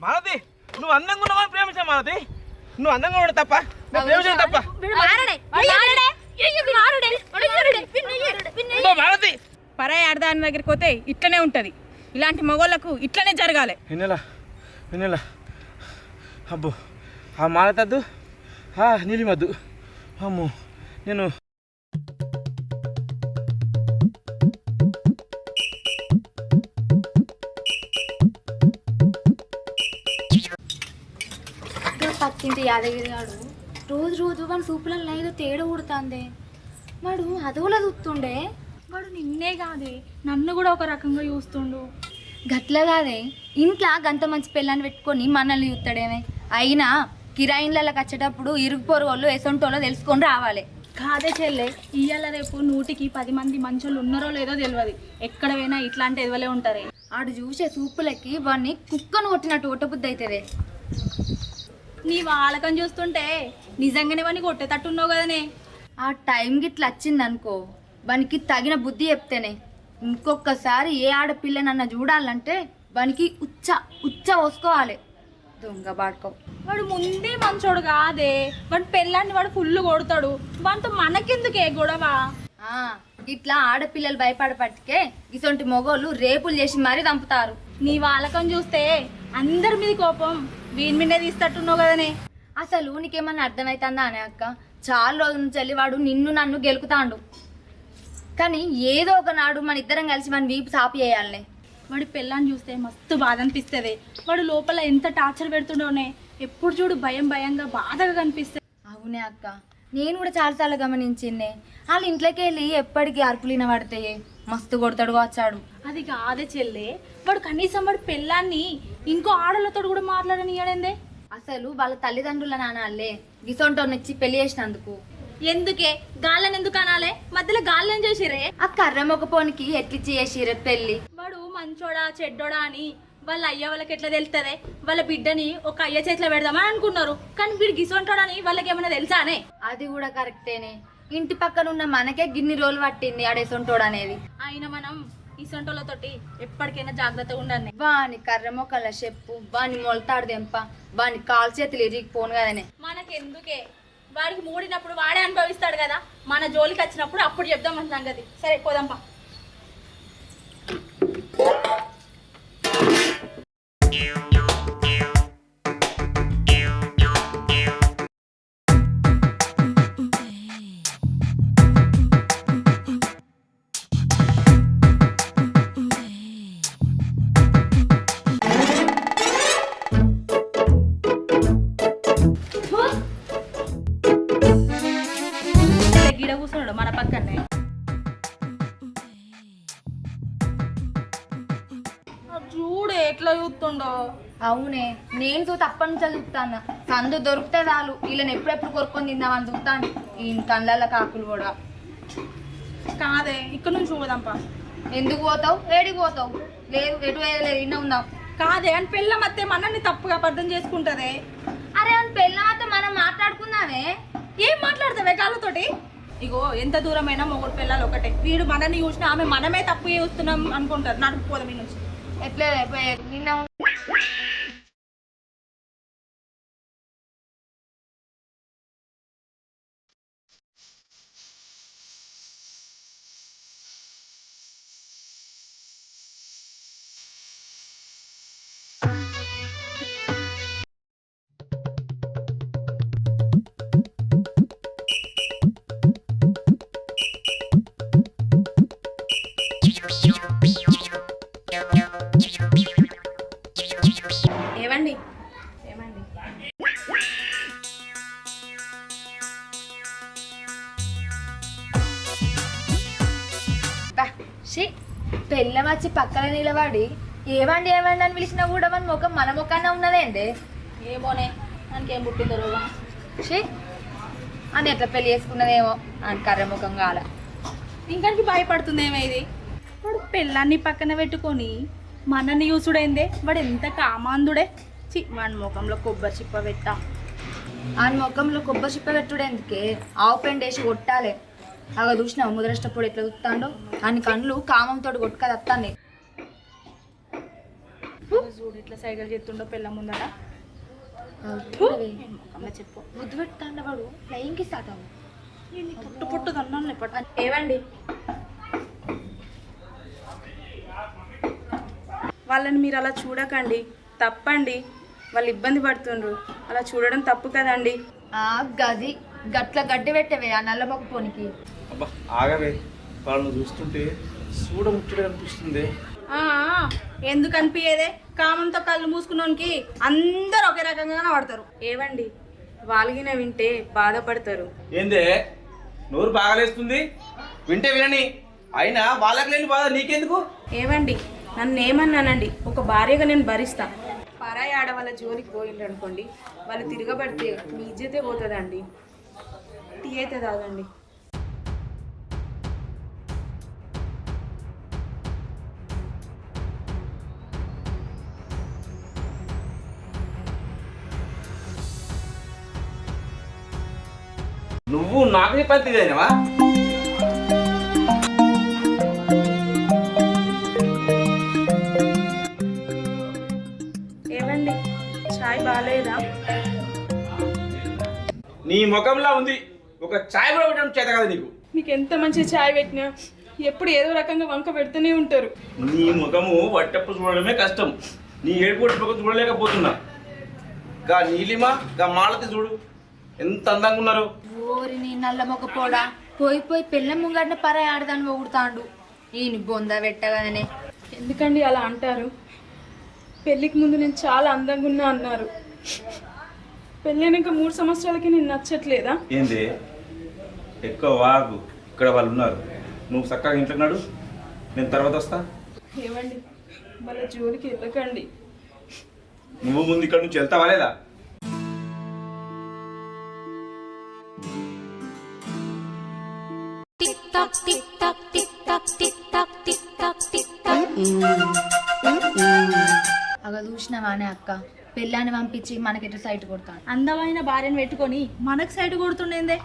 మాలతి నువ్వు అందంగా ఉన్నావని ప్రేమించా మాలతి నువ్వు అందంగా ఉండవు తప్ప నువ్వు ప్రేమించడం తప్ప ఇదిగో మాలతి పరాయి ఆడదాని దగ్గరికి పోతే ఇట్లనే ఉంటుంది ఇలాంటి మగోళ్ళకు ఇట్లనే జరగాలి వెన్నెల వెన్నెల అబ్బో ఆ మాలతద్దు ఆ నీలిమద్దు అమ్మో నేను పక్కింటి యాదగిరి గాడు? రోజు రోజు వాడు సూపులలో ఏదో తేడా కుడుతుంది వాడు అదవులా చూస్తుండే. వాడు నిన్నే కాదే నన్ను కూడా ఒక రకంగా చూస్తుండు. గట్ల కాదే. ఇంట్లో గంత మంచి పిల్లని పెట్టుకొని మనల్ని చూస్తాడేమే అయినా కిరాయిన్లకి వచ్చేటప్పుడు ఇరుగు పొరుగోళ్ళు ఎసొంటోలో తెలుసుకొని రావాలి. కాదే చెల్లె ఇయ్యాల రేపు నూటికి పది మంది మంచోళ్ళు ఉన్నారో లేదో తెలియదు ఎక్కడ పోయినా ఇట్లాంటి ఎదవలే ఉంటారే. ఆడు చూసే సూపులకి వాడిని కుక్కను కొట్టినట్టు ఒట్టబుద్ధి అవుతుంది నీ వాళ్ళకం చూస్తుంటే నిజంగానే వాడిని కొట్టేటట్టున్నావు కదనే. ఆ టైం గిట్ల వచ్చింది అనుకో వానికి తగిన బుద్ధి చెప్తేనే. ఇంకొకసారి ఏ ఆడపిల్ల నన్ను చూడాలంటే వానికి ఉచ్చ ఉచ్చ పోసుకోవాలి దొంగ బాడుకో వాడు ముందే మంచోడు కాదే. వాడు పెళ్ళాన్ని వాడు ఫుల్ కొడతాడు. వాడితో మనకెందుకే గొడవ? ఇట్లా ఆడపిల్లలు భయపడపట్టుకే ఇసొంటి మొగోళ్ళు రేపులు చేసి మరీ చంపుతారు నీ వాళ్ళకం చూస్తే అందరి మీద కోపం. వీని మీదే తీస్తట్టున్నావు కదనే. అసలు నీకేమన్నా అర్థమవుతుందా అనే అక్క? చాలా రోజుల నుంచి వెళ్ళి వాడు నిన్ను నన్ను గెలుకుతాండు. కానీ ఏదో ఒక నాడు మన ఇద్దరం కలిసి మన వీపు సాపి చేయాలనే. వాడి పెళ్ళాన్ని చూస్తే మస్తు బాధ అనిపిస్తుంది వాడు లోపల ఎంత టార్చర్ పెడుతుండోనే ఎప్పుడు చూడు భయం భయంగా బాధగా కనిపిస్తుంది. అవునే అక్క. నేను కూడా చాలాసార్లు గమనించిందే. వాళ్ళ ఇంట్లోకి వెళ్ళి ఎప్పటికీ అరుపులిన పడతాయి మస్తు కొడతాడు వచ్చాడు. అది కాదే చెల్లే. వాడు కనీసం వాడి పెళ్ళాన్ని ఇంకో ఆడలతో కూడా మాట్లాడనియడందే. అసలు వాళ్ళ తల్లిదండ్రుల నానాలే గిసొంటోనిచ్చి పెళ్ళి చేసినందుకు. ఎందుకే? గాళ్ళని ఎందుకు అనాలే? మధ్యలో గాళ్ళని చేసిరే? ఆ కర్ర మొగపోనికి ఎట్లిచ్చి చేసిరే పెళ్ళి వాడు మంచోడా చెడ్డోడా అని వాళ్ళ అయ్య వాళ్ళకి ఎట్లా తెలుస్తుంది వాళ్ళ బిడ్డని ఒక అయ్య చేతిలో పెడదామని అనుకున్నారు. కానీ వీడు గిసొంటాడని వాళ్ళకి ఏమైనా తెలుసానే? అది కూడా కరెక్టేనే. ఇంటి పక్కన ఉన్న మనకే గిన్ని రోజులు పట్టింది ఆడేసొంటోడు అనేది అయినా మనం ఇసొంటోళ్ళతోటి ఎప్పటికైనా జాగ్రత్తగా ఉండాలి వాని కర్ర మొక్కల చెప్పు వాని మొలతాడు దెంప వాని కాలు చేతులు ఇరిగిపోను కదనే. మనకెందుకే? వాడికి మూడినప్పుడు వాడే అనుభవిస్తాడు కదా. మన జోలికి వచ్చినప్పుడు అప్పుడు చెప్దాం మన సంగతి. సరే పోదాంపా గిడ నేను చూ తప్పని నుంచి చూస్తాను సందు దొరికితే చాలు. వీళ్ళని ఎప్పుడెప్పుడు కొరుక్కొని తిందామని చూస్తాను ఈ కళ్ళ కాకులు కూడా. కాదే ఇక్కడ నుంచి పోదాంపా. ఎందుకు పోతావు? ఏడికి పోతావు? లేదు ఎటు వేయలేదు ఇన్న ఉందాం కాదే అని పిల్ల మధ్య మనల్ని తప్పుగా అర్థం చేసుకుంటదే. అరే అవును పెళ్ళాత మనం మాట్లాడుకుందామే? ఏం మాట్లాడతావే కాళ్ళతోటి ఇగో ఎంత దూరమైనా మొగుడు పిల్లలు ఒకటే. వీడు మనల్ని చూసినా ఆమె మనమే తప్పు చేస్తున్నాం అనుకుంటారు. నడుపు పోదాం ఈ నుంచి ఎట్లే. పెళ్ళం వచ్చి పక్కన నిలబడి ఏమండి ఏమండి అని పిలిచినా కూడా మన ముఖం మన ముఖానే ఉన్నదేంటి ఏమోనే మనకేం పుట్టిందో రోగం. షీ అని ఎట్లా పెళ్ళి చేసుకున్నదేమో అని కర్ర ముఖం కాల. ఇంకానికి భయపడుతుందేమో ఇది? వాడు పిల్లాన్ని పక్కన పెట్టుకొని మనని యూసుడైందే వాడు ఎంత కామాందుడే చి వాడి ముఖంలో కొబ్బరి చిప్ప పెట్టా. ఆయన ముఖంలో కొబ్బరి చిప్ప పెట్టుడు ఎందుకే ఆవు పెండ వేసి కొట్టాలి. అలా చూసినావు ముదరష్టప్పుడు ఎట్లా చూస్తాడో. ఆయన కళ్ళు కామంతో కొట్టుకది వస్తాను చూడు ఇట్లా సైకిల్ చేస్తుండో పిల్ల ముందట. అమ్మ చెప్పు. ముద్దు పెడతాండ వాడు? ఫ్లయింగ్కి స్టార్ట్ అవ్వు. నేను పుట్టు పుట్టు దన్నాను పట్టు. ఏవండి వాళ్ళని మీరు అలా చూడకండి. తప్పండి. వాళ్ళు ఇబ్బంది పడుతుండ్రు. అలా చూడడం తప్పు కదండి. ఆ గది గట్ల గడ్డి పెట్టవే ఆ నల్ల మొక్క పోనికి. అబ్బా ఆగవే. వాళ్ళని చూస్తుంటే చూడ ముచ్చట అనిపిస్తుంది. ఆ, ఎందుకు అనిపించేదే కామంతో కళ్ళు మూసుకున్నోనికి అందరూ ఒకే రకంగా పడతారు ఏవండి? వాళ్ళగిన వింటే బాధపడతారు. ఏందే? నోరు బాగాలేస్తుంది? వింటే వినని. అయినా వాళ్ళకి లేని బాధ నీకెందుకు? ఏవండి? నన్ను ఏమన్నానండి ఒక భార్యగా నేను భరిస్తా. పరాయి ఆడవాళ్ళ జోలికి పోయిండ్రు అనుకోండి వాళ్ళు తిరగబడితే మీ ఇజ్జతే పోతుందండి. టీ అయితే తాగండి. నువ్వు నాకు ఇదేనవా ఏవండి చాయ్ బాగాలేదా నీ ముఖంలా ఉంది. ఒక ఛాయ్ కూడా పెట్టడం చేత కదా నీకు. మీకు ఎంత మంచి చాయ్ పెట్టినా? ఎప్పుడు ఏదో రకంగా వంక పెడుతూనే ఉంటారు. నీ ముఖము వట్టప్పు చూడడమే కష్టం. నీ ముఖం చూడలేకపోతున్నా. గా నీలిమ గా మాలతి చూడు. ఎంత అందంగా ఉన్నారు? ఓరి నీ నల్ల మొక్క పోడా. పోయి పోయి పిల్ల ముంగడిన పరాయి ఆడదాన్ని పొగుడుతాండు ఈయన బొంద పెట్టగానే. ఎందుకండి అలా అంటారు? పెళ్ళికి ముందు నేను చాలా అందంగా ఉన్నా అన్నారు. పెళ్ళైనాక మూడు సంవత్సరాలకి నేను నచ్చట్లేదా? ఏంది? ఎక్కువ వాగు. ఇక్కడ వాళ్ళు ఉన్నారు. నువ్వు చక్కగా ఇంట్లోకి నడు. నేను తర్వాత వస్తా. ఏవండి? వాళ్ళ జోలికి వెళ్ళకండి. నువ్వు ముందు ఇక్కడ నుంచి వెళ్తావా లేదా? అగ చూసినావానే అక్క. పెళ్ళాన్ని పంపించి మనకెటు సైట్ కొడతాను అందమైన భార్యను పెట్టుకొని మనకు సైడ్ కొడుతుండేందే?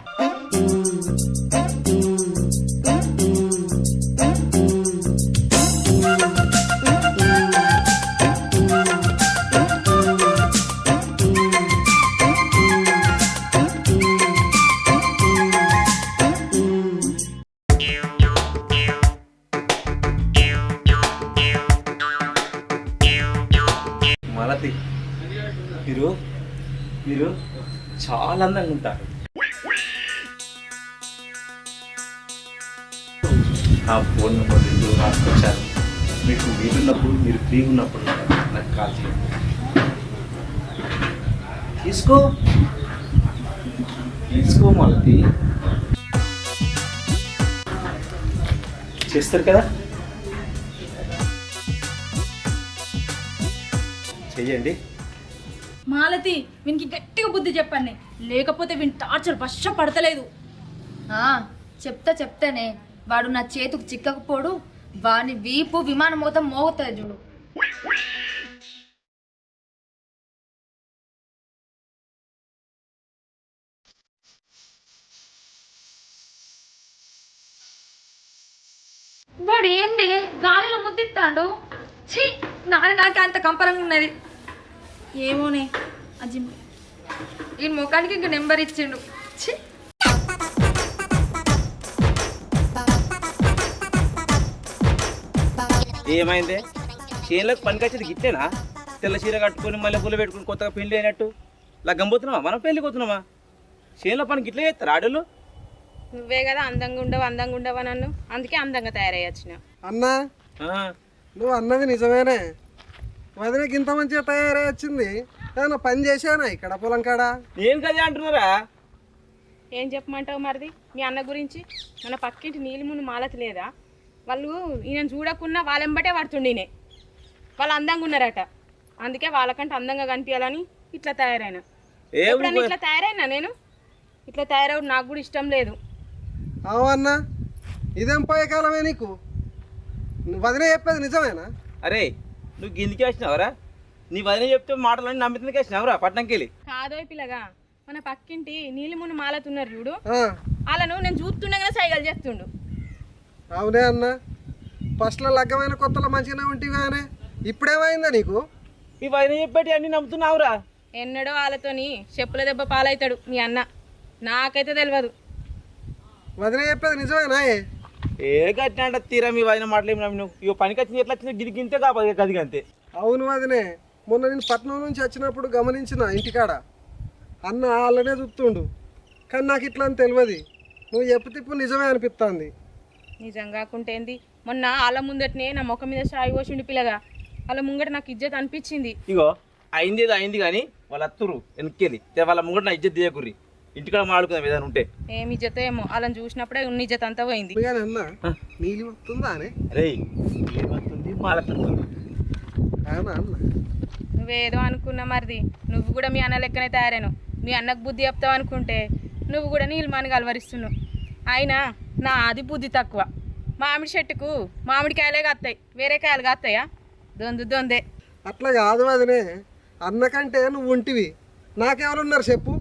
అందంగా ఉంటారు ఆ ఫోన్ నెంబర్ రెండు రాసుకొచ్చారు. మీకు వీలున్నప్పుడు మీరు ఫ్రీ ఉన్నప్పుడు నాకు కాల్ చేయండి. తీసుకో. తీసుకో మాలతి. చేస్తారు కదా? చెయ్యండి. మాలతి వీనికి గట్టిగా బుద్ధి చెప్పండి. లేకపోతే వీని టార్చర్ వర్ష పడతలేదు ఆ, చెప్తా చెప్తానే. వాడు నా చేతుకు చిక్కకపోడు వాని వీపు విమానం మొత్తం మోగుతుంది చూడు. వాడు ఏంటి గాలిలో ముద్దిస్తాడు ఛీ! నాది నాకు అంత కంపరంగా ఉన్నది. ఏమోనే అజ్జి ఈ ముఖానికి ఇంక నెంబర్ ఇచ్చిండు. ఛీ. ఏమైంది? చేనులకు పనికొచ్చేది గిట్లేనా? తెల్ల చీర కట్టుకొని మళ్ళీ పూలు పెట్టుకుని కొత్తగా పెళ్ళి అయినట్టు. ఇలా గంపోతున్నావా మనం పెళ్ళికి పోతున్నామా? చేనులో పని గిట్లే చేస్తారు ఆడోళ్ళు? నువ్వే కదా అందంగా ఉండవు అందంగా ఉండవా నన్ను? అందుకే అందంగా తయారయ్యొచ్చిన. అన్నా ఆ, నువ్వు అన్నది నిజమేనే. వదినకి ఇంత మంచిగా తయారై ఏమన్నా పని చేశానా ఇక్కడ పొలం కాడ? నేను కదే అంటున్నారా? ఏం చెప్పమంటావు మరిది? మీ అన్న గురించి? మన పక్కింటి నీలిమును మాలతి లేదా? వాళ్ళు ఈయన చూడకున్నా వాళ్ళెంబటే పడుతుండినే వాళ్ళు అందంగా ఉన్నారట. అందుకే వాళ్ళకంటే అందంగా కనిపించాలని ఇట్లా తయారైనా. ఏ ఎప్పుడన్నా ఇట్లా తయారైనా నేను? ఇట్లా తయారవడం నాకు కూడా ఇష్టం లేదు. అవు అన్నా ఇదేం పోయే కాలమే నీకు? నువ్వు వదిన చెప్పేది నిజమేనా? అరే నువ్వు గిందికి వచ్చినావరా? నీ వదిన చెప్తే మాటలన్నీ నమ్మిందుకు వచ్చినావురా పట్నంకి వెళ్ళి కాదోయ్ పిల్లగా మన పక్కింటి నీలిమును మాలతి ఉన్నారు చూడు. ఆ, వాళ్ళను నేను చూస్తుండగానే సైగలు చేస్తుండు. అవునే అన్నా. ఫస్ట్లో లగ్గమైన కొత్తలో మంచిగానే ఉంటివి కానీ ఇప్పుడేమైందా నీకు? మీ వదిన చెప్పేటి అన్ని నమ్ముతున్నావురా? ఎన్నడో వాళ్ళతోని చెప్పుల దెబ్బ పాలవుతాడు మీ అన్న. నాకైతే తెలియదు వదిన చెప్పేది నిజమేనా ఏ? గట్టిన అంటే తీరా మీ వదిన మాటలు నమ్మి నువ్వు ఇక పనికి వచ్చింది ఎట్లా వచ్చింది గిరికింతే కాదు గదికి అంతే అవును వదినే. మొన్న నేను పట్నం నుంచి వచ్చినప్పుడు గమనించిన ఇంటికాడ. అన్న వాళ్ళనే చూస్తుండు. కానీ నాకు ఇట్లా అని తెలియదు నువ్వు చెప్పు తిప్పు నిజమే అనిపిస్తుంది నిజం కాకుంటేంది మొన్న వాళ్ళ ముందటనే నా ముఖం మీద సాయి పోసిండు పిల్లగా. వాళ్ళ ముంగట నాకు ఇజ్జత్ అనిపించింది. ఇగో అయింది ఏదో అయింది కానీ వాళ్ళు అత్తురు వెనక్కి వాళ్ళ ముంగట నా ఇజ్జత్ తీయకుర్రి. ఇంటికాడ మాడుకుందాం ఏదైనా ఉంటే. ఏమి ఇజ్జత ఏమో. వాళ్ళని చూసినప్పుడే ఉన్న ఇజ్జత్ అంతా పోయింది. అన్న నీళ్ళు వస్తుందా అని? అరే అవునా అన్న? నువ్వేదో అనుకున్నా మరిది. నువ్వు కూడా మీ అన్న లెక్కనే తయారాను మీ అన్నకు బుద్ధి చెప్తావు అనుకుంటే నువ్వు కూడా నీళ్ళమాని కలవరిస్తున్నావు అయినా నా అది బుద్ధి తక్కువ. మామిడి చెట్టుకు మామిడి కాయలే కాస్తాయి వేరే కాయలు కాస్తాయా దొందు దొందే. అట్లా కాదు వదినే. అన్నకంటే నువ్వు ఉంటివి నాకెవరున్నారు చెప్పు?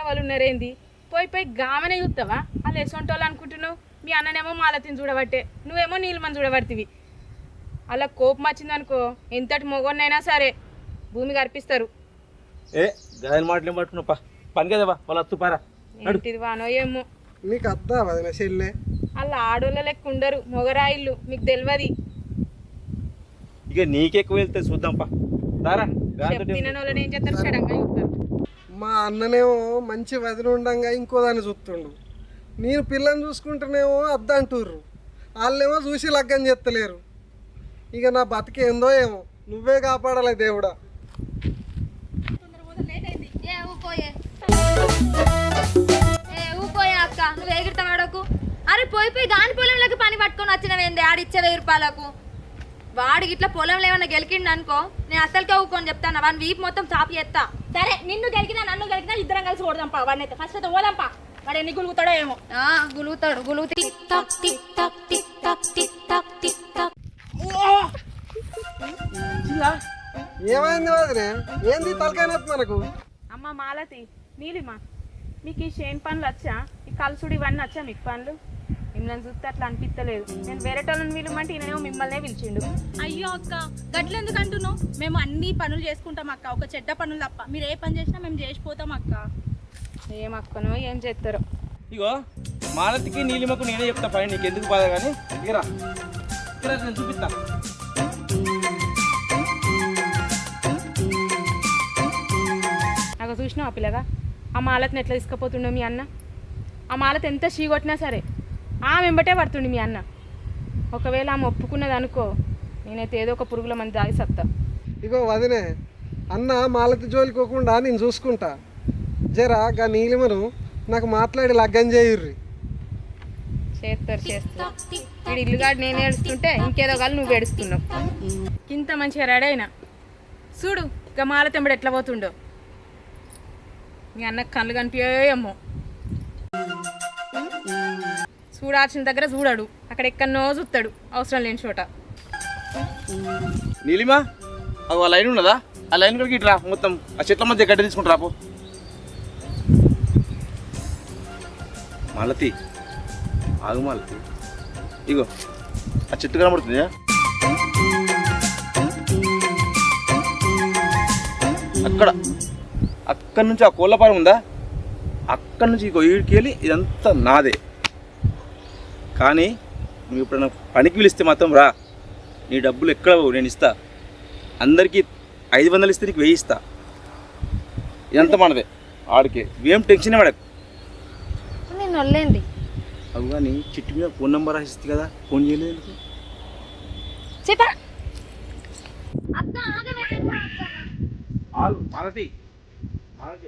ఎవరు ఉన్నారేంది పోయి పోయి గామనే చూస్తావా వాళ్ళు ఎసొంటోళ్ళు అనుకుంటున్నావు. మీ అన్ననేమో మాలతిని చూడబట్టే. నువ్వేమో నీళ్ళమని చూడబడుతుంది అలా కోపం వచ్చిందనుకో ఎంతటి మొగోన్నైనా సరే భూమి కనిపిస్తారు ఏ గాయన మాటలు ఏం పట్టుకున్నావు పని కదా బా వాళ్ళు అత్తు పారా. ఏంటిది వానో ఏమో. నీకు అద్దా వదిన చెల్లె. వాళ్ళు ఆడోళ్ళ లెక్క ఉండరు మొగరాయిళ్ళు మీకు తెలియదు ఇక నీకెక్కువ వెళ్తే చూద్దాం పా. దారా తినని వాళ్ళని ఏం చేస్తారు? సడన్గా చూస్తారు మా అన్ననేమో మంచి వదిన ఉండంగా ఇంకో దాన్ని చూస్తుండు. నేను పిల్లని చూసుకుంటేనేమో అద్దంటుర్రు. వాళ్ళేమో చూసి లగ్గం చెత్తలేరు. ఇక నా బతికేందో ఏమో. నువ్వే కాపాడాలి దేవుడా. ఏ ఊపోయే. ఏ ఊపోయే అక్క. నువ్వు ఎగిరితా వాడకు అరే పోయి పోయి గాని పొలంలోకి పని పట్టుకొని వచ్చినవేంది ఆడిచ్చే వెయ్యి రూపాయలకు. వాడికి ఇట్లా పొలంలో ఏమన్నా గెలికిండు అనుకో నేను అసలుకే ఊకొని చెప్తాను. వాడిని వీపు మొత్తం చాపి ఎత్తా. సరే నిన్ను గెలికినా నన్ను గెలికినా ఇద్దరం కలిసి కొడదాంపా వాడిని అయితే ఫస్ట్ అయితే పోదాంపా. వాడు ఎన్ని గులుగుతాడో ఏమో. ఆ, గులుగుతాడు గులుగుతి ఏమైంది వదినే? ఏంది తలకాయ నొప్పి మనకు? అమ్మ మాలతి నీలిమా. మీకు ఈ షేన్ పనులు వచ్చా? ఈ కలుసుడు ఇవన్నీ వచ్చా మీకు పనులు మిమ్మల్ని చూస్తే అట్లా అనిపించలేదు నేను వేరే వాళ్ళని పిలవమంటే ఈయనేమో మిమ్మల్నే పిలిచిండు. అయ్యో అక్క గట్లెందుకు అంటున్నావు? మేము అన్ని పనులు చేసుకుంటాం అక్క. ఒక చెడ్డ పనులు తప్ప. మీరు ఏ పని చేసినా మేము చేసిపోతాం అక్క. ఏం అక్కనో ఏం చేస్తారో ఇగో మాలతికి నీలిమకు నేనే చెప్తా పని. నీకు ఎందుకు బాధ కానీ ఇరా ఇరా నేను చూపిస్తా. నాకు చూసినావు ఆ పిల్లగా? ఆ మాలతిని ఎట్లా తీసుకుపోతుండో మీ అన్న? ఆ మాలత ఎంత చీ కొట్టినా సరే ఆ వెంబటే పడుతుండు మీ అన్న. ఒకవేళ ఆమె ఒప్పుకున్నది అనుకో నేనైతే ఏదో ఒక పురుగుల మంది దాగి సత్తా. ఇగో వదినే అన్న మాలతి జోలికోకుండా నేను చూసుకుంటా. జరా గా నీలిమను నాకు మాట్లాడి లగ్గం చేయుర్రి. చేస్తారు చేస్తారు. వీడు ఇల్లుగాడు నేను ఏడుస్తుంటే ఇంకేదో కాదు నువ్వు ఏడుస్తున్నావు. ఇంత మంచిగా రెడీ అయినా. చూడు ఇక మాల తెంబడి ఎట్లా పోతుండో. మీ అన్న కళ్ళు కనిపించేమో చూడాల్సిన దగ్గర చూడాడు. అక్కడ ఎక్కడనో చూస్తాడు అవసరం లేని చోట. నీలిమా అది ఆ లైన్ ఉన్నదా? ఆ లైన్ కూడా ఇట్రా మొత్తం ఆ చెట్ల మధ్య గడ్డ తీసుకుంటారా పో. మాలతి ఆగు మాలతి. ఇగో ఆ చెట్టు కనబడుతుంది అక్కడ అక్కడ నుంచి ఆ కోళ్ళపారం ఉందా? అక్కడ నుంచి ఇగో ఈడికి వెళ్ళి ఇదంతా నాదే. కానీ నువ్వు ఇప్పుడు పనికి పిలిస్తే మాత్రం రా. నీ డబ్బులు ఎక్కడ పోవు నేను ఇస్తా. అందరికీ ఐదు వందలు ఇస్తే నీకు వెయ్యి ఇస్తా. ఇదంతా మనదే. ఆడికి. ఏం టెన్షన్ పడకు. నేను అవు కానీ చిట్టు మీద ఫోన్ నెంబర్ రాసిస్తుంది కదా ఫోన్ చేయలేదు ఎందుకు? చెప్పా. మాలతి. మాలతి.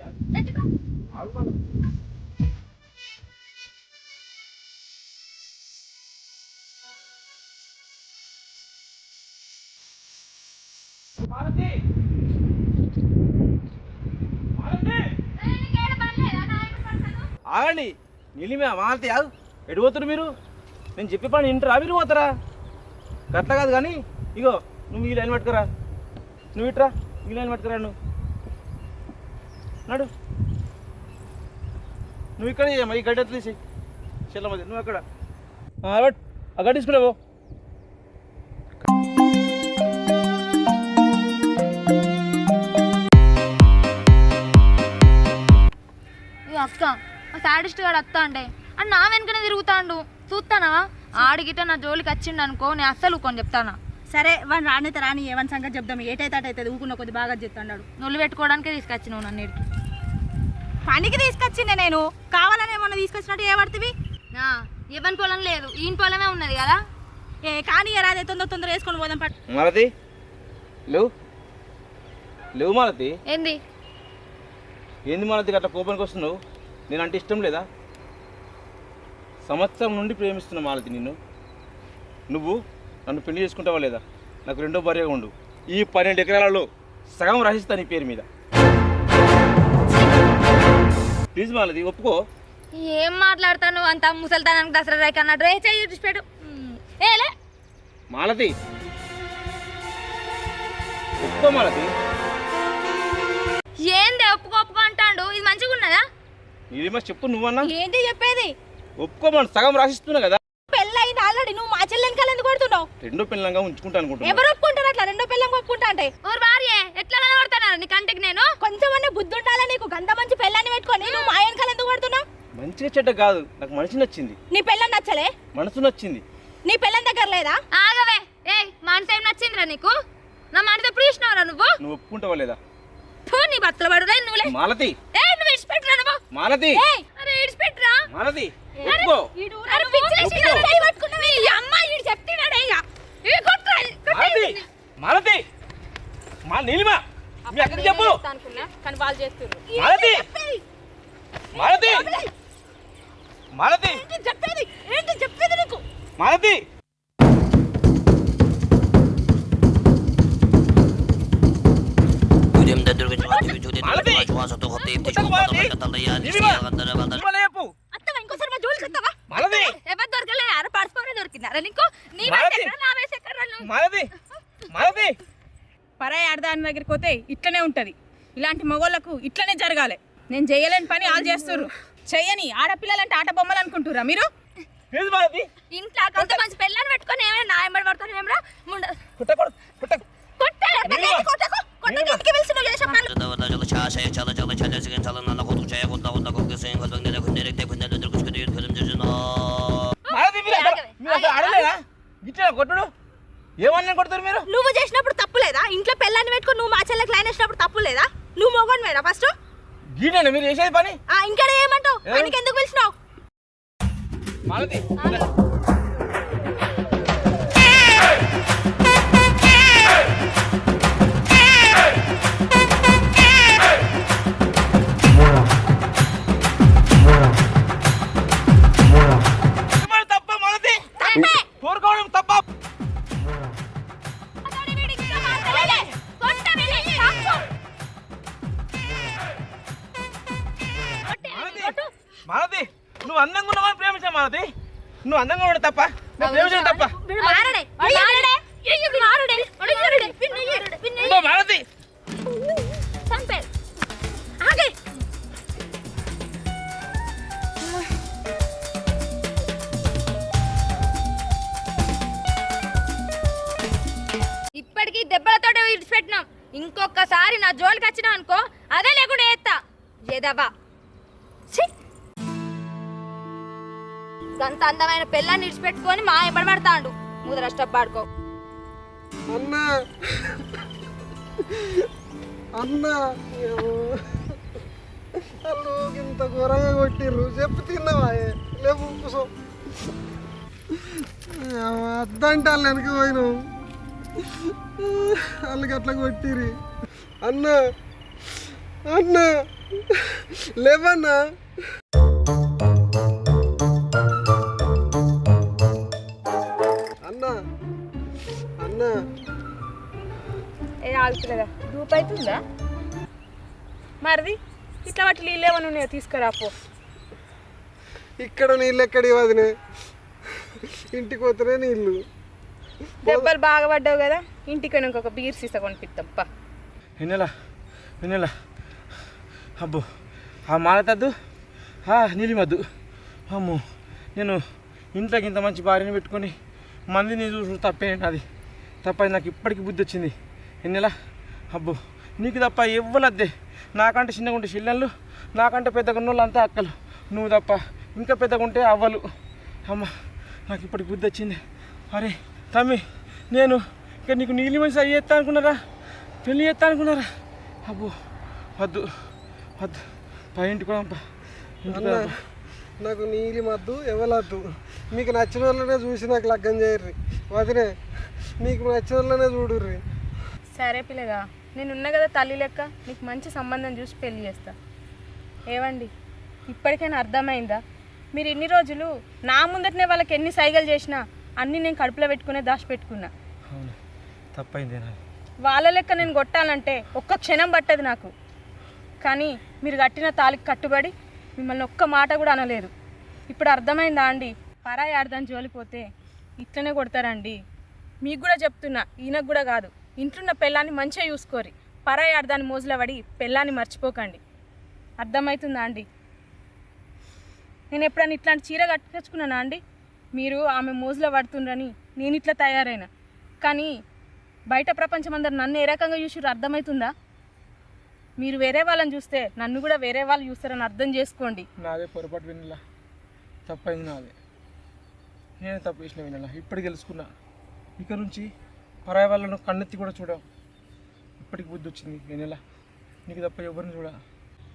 ఆగండి. నిలిమే మాలతి ఆగు. ఎడిపోతారు మీరు? నేను చెప్పే పని ఇంటరా మీరు పోతారా? అట్లా కాదు కానీ ఇగో నువ్వు ఈ లైన్ పట్టుకురా. నువ్వు ఇట్రా ఈ లైన్ పట్టుకురా నువ్వు. నాడు. నువ్వు ఇక్కడ చేయమ్మా ఈ గడ్డ తీసి చెల్లమది నువ్వు అక్కడ. అక్కడ తీసుకురావు అక్క సాడిస్ట్ గారు అత్త అంటే అని నా వెనుకనే తిరుగుతాండు. చూస్తానవా ఆడిగిట నా జోలికి వచ్చిండు అనుకో నేను అస్సలు కొని చెప్తానా? సరే వాడిని రానైతే రాని ఏమని సంగతి చెప్దాం. ఏటైతే అటైతే ఊకున్న కొద్ది బాగా చెప్తాడు నొల్లు పెట్టుకోవడానికే తీసుకొచ్చినావు నన్ను. పనికి తీసుకొచ్చిండే నేను. కావాలని ఏమన్నా తీసుకొచ్చినట్టు ఏ పడుతుంది ఇవ్వని పొలం లేదు. ఈయన పొలమే ఉన్నది కదా? ఏ కానీ రాదే తొందర తొందర వేసుకొని పోదాం పట్టు. మాలతి? లేవు? లేవు మాలతి? ఏంది? ఏంది మాలతి గట్ల కోపానికి వస్తున్నావు? నేనంటే ఇష్టం లేదా? సంవత్సరం నుండి ప్రేమిస్తున్న మాలతి నిన్ను. నువ్వు నన్ను పెళ్ళి చేసుకుంటావా లేదా? నాకు రెండో భార్యగా ఉండు. ఈ పన్నెండు ఎకరాలలో సగం రాసిస్తా నీ పేరు మీద. ప్లీజ్ మాలతి ఒప్పుకో. ఏం మాట్లాడతాను అంత ముసల్తానానికి దసరా రేఖ అన్నట్టు. రే చెయ్యి చూసిపెట్టు ఏలే మాలతి. ఒప్పుకో మాలతి. ఏంది ఒప్పుకో ఒప్పుకో అంటాడు? ఇది మంచిగా ఉన్నదా నీదేమో చెప్పు నువ్వన్నా? ఏంటి చెప్పేది? ఒప్పుకోమని సగం రాసిస్తున్నా కదా. పెళ్ళయింది ఆల్రెడీ? నువ్వు మా చెల్లెని కల ఎందుకు కొడుతున్నావు? రెండో పిల్లలంగా ఉంచుకుంటా అనుకుంటున్నా. ఎవరు ఒప్పుకుంటారు అట్లా? రెండో పెళ్ళం ఒప్పుకుంటా అంటే. ఓరు భార్య ఎట్లా కనబడుతున్నారు నీ కంటికి నేను? కొంచెమన్నా బుద్ధి ఉండాలా నీకు. గంత మంచి పెళ్ళాన్ని పెట్టుకొని నువ్వు మా వెనకాల ఎందుకు కొడుతున్నావు? మంచిగా చెడ్డ కాదు. నాకు మనిషి నచ్చింది. నీ పెళ్ళం నచ్చలే? మనసు నచ్చింది. నీ పెళ్ళం దగ్గర లేదా? ఆగవే. ఏయ్ మనసు ఏం నచ్చిందిరా నీకు? నా మనసు ఎప్పుడు ఇచ్చినావురా నువ్వు? నువ్వు ఒప్పుకుంటావా లేదా? ఫు, నీ బతులు పడురా నువ్వులే. మాలతి. ఏయ్ నువ్వు ఇడిచిపెట్టురా నువ్వు. మాలతి. ఏయ్ అరే ఇడిచిపెట్టురా మాలతి. మాలతి మా నీలిమా మీ అక్కడికి చెప్పు మాలతి మాలతి మాలతి చెప్పేది ఏంటి చెప్పేది నీకు మాలతి మాలతి కొట్టకు మాలతి నీలిమా నీలిమా చెప్పు అత్తవా ఇంకోసారి మా జోలికి వస్తావా మాలతి ఎవరు దొరకలేదు అరే నీకు నీ మాలతి. మాలతి! మాలతి! పరాయి ఆడదాని దగ్గరికి పోతే ఇట్లనే ఉంటది. ఇలాంటి మగోళ్ళకు ఇట్లనే జరగాలి. నేను చేయలేని పని వాళ్ళు చేస్తుర్రు. చెయ్యని ఆడపిల్లలంటే ఆట బొమ్మలు అనుకుంటురా మీరు? ప్లీజ్ మాలతి? ఇంట్లో అంత మంచి పెళ్ళని పెట్టుకొని ఏమైనా నా ఎంబడి పడతాను ఏమరా? ముండ కొట్టకూడదు కొట్టకు. కొట్టాలి నీలిమా. కొట్టకు కొట్టకు నీలిమా. ఇంటికి పిలిచి నువ్వు చేసే పనులు. మాలతి మీరు మీరు అసలు ఆడలేదా? గిట్లా కొట్టుడు. ఏమన్నా కొడతారు మీరు? నువ్వు చేసినప్పుడు తప్పు లేదా? ఇంట్లో పెళ్ళాన్ని పెట్టుకొని నువ్వు మా చెల్లెకి లైన్ వేసినప్పుడు తప్పు లేదా? నువ్వు మొగన్ మేడా ఫస్ట్ గీటండి మీరు చేసేది పని? ఆ ఇంకా ఏమంటావు? ఎందుకు పిలిచినావు? మాలతి అందమైన పిల్లని విడిచిపెట్టుకొని మా ఎంబడి పడతాడు ముదరష్టపాడుకో అన్నా. అన్నా వాళ్ళు ఇంత ఘోరంగా కొట్టిర్రు. చెప్పు తిన్నావా? లేవు కూసో. అద్దంటే వాళ్ళు వెనక పోయినావు. వాళ్ళకి అట్లా కొట్టిరి అన్నా. అన్నా. లేవన్నా. అన్నా. ఏ ఆగుతులేదా? దూపు అవుతుందా మరిది ఇట్లా వాటి నీళ్ళు ఏమైనా ఉన్నాయో? తీసుకురాపో. ఇక్కడ నీళ్ళు ఎక్కడి వదినే? ఇంటికి పోతేనే నీళ్ళు. దెబ్బలు బాగా పడ్డావు కదా? ఇంటికి ఇంకొక బీర్ సీసా కొనిపిస్తాం పా. వెన్నెల వెన్నెల అబ్బో ఆ మాలతద్దు ఆ నీలిమద్దు. అమ్మో నేను ఇంట్లోకి ఇంత మంచి భార్యని పెట్టుకొని మందిని చూసు తప్పేంటి అది తప్ప నాకు ఇప్పటికి బుద్ధి వచ్చింది. ఎన్నెలా? అబ్బో నీకు తప్ప ఎవ్వలద్దే. నాకంటే చిన్నగా ఉంటే చిల్లెళ్ళు నాకంటే పెద్దగా ఉన్న అక్కలు. నువ్వు తప్ప ఇంకా పెద్దగా ఉంటే అవ్వలు. అమ్మ నాకు ఇప్పటికి బుద్ధి వచ్చింది. అరే తమ్మి నేను ఇక నీకు నీలి మనిషి అయ్యి చేస్తా అనుకున్నారా? పెళ్ళి చేస్తా అనుకున్నారా? అబ్బో వద్దు వద్దు. పై ఇంటికి కూడా నాకు నీలి మద్దు ఎవలద్దు. మీకు నచ్చిన వాళ్ళనే చూసి నాకు లగ్గం చేయర్రి. వదిలే మీకు నచ్చిన వాళ్ళనే చూడుర్రి. సరే పిల్లగా నేను ఉన్నా కదా తల్లి లెక్క నీకు మంచి సంబంధం చూసి పెళ్ళి చేస్తా. ఏవండి? ఇప్పటికైనా అర్థమైందా? మీరు ఇన్ని రోజులు నా ముందటనే వాళ్ళకి ఎన్ని సైగలు చేసినా అన్నీ నేను కడుపులో పెట్టుకునే దాచిపెట్టుకున్నా. అవును తప్పైంది వాళ్ళ లెక్క నేను కొట్టాలంటే ఒక్క క్షణం పట్టదు నాకు. కానీ మీరు కట్టిన తాలికి కట్టుబడి మిమ్మల్ని ఒక్క మాట కూడా అనలేదు ఇప్పుడు అర్థమైందా అండి? పరాయి ఆడదాని జోలిపోతే ఇట్లనే కొడతారండి. మీకు కూడా చెప్తున్నా ఈయనకు కూడా కాదు. ఇంట్లున్న పిల్లాన్ని మంచిగా చూసుకోరి పరాయి ఆడదాని మోజులో పడి పిల్లాన్ని మర్చిపోకండి. అర్థమవుతుందా అండి? నేను ఎప్పుడైనా ఇట్లాంటి చీర కట్టుకొచ్చుకున్నానా అండి? మీరు ఆమె మోజులో పడుతుండ్రని నేను ఇట్లా తయారైనా. కానీ బయట ప్రపంచం అందరు నన్ను ఏ రకంగా చూసిర్రు? అర్థమవుతుందా? మీరు వేరే వాళ్ళని చూస్తే నన్ను కూడా వేరే వాళ్ళు చూస్తారని అర్థం చేసుకోండి. నాదే పొరపాటు వినలా తప్పైంది నాదే. నేనే తప్పు చేసిన వినలా. ఇప్పుడు తెలుసుకున్నా. ఇక నుంచి పరాయి వాళ్ళను కన్నెత్తి కూడా చూడవు. ఇప్పటికి బుద్ధి వచ్చింది వినలా. నీకు తప్ప ఎవరిని చూడ?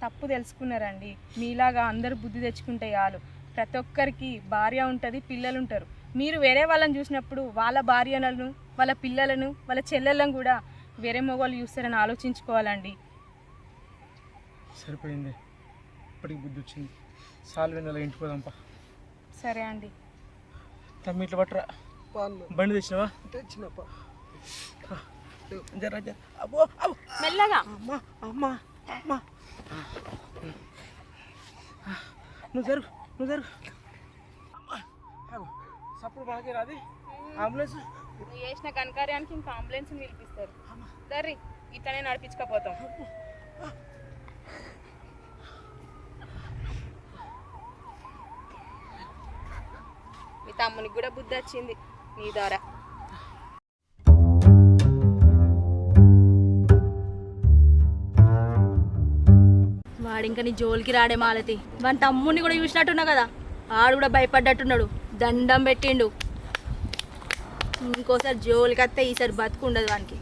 తప్పు తెలుసుకున్నారండి. మీలాగా అందరూ బుద్ధి తెచ్చుకుంటే చాలు. ప్రతి ఒక్కరికి భార్య ఉంటుంది పిల్లలు ఉంటారు. మీరు వేరే వాళ్ళని చూసినప్పుడు వాళ్ళ భార్యలను వాళ్ళ పిల్లలను వాళ్ళ చెల్లెలను కూడా వేరే మొగోళ్ళు చూస్తారని ఆలోచించుకోవాలండి. సరిపోయింది. ఇప్పటికి బుద్ధి వచ్చింది. సాలు వినాల ఇంటికి పోదాంపా సరే అండి. తమ్మి ఇట్లా పట్టరా. బండి తెచ్చినావా? తెచ్చినప్ప. జర జర. అబ్బో అబ్బో. మెల్లగా. అమ్మా అమ్మా అమ్మా. నువ్వు జరుగు నువ్వు జరుగు. సప్పుడు మనకే రాది అంబులెన్స్? నువ్వు చేసిన కనకార్యానికి ఇంకా అంబులెన్స్ని పిలిపిస్తారు. దర్రి ఇట్లనే నడిపించకపోతాం. మీ తమ్మునికి కూడా బుద్ధి వచ్చింది నీ ద్వారా. వాడు ఇంకా నీ జోలికి రాడే మాలతి. వాని తమ్ముడిని కూడా చూసినట్టున్నా కదా? ఆడు కూడా భయపడ్డట్టున్నాడు. దండం పెట్టిండు. ఇంకోసారి జోలికి వస్తే ఈసారి బతుకుండదు వానికి.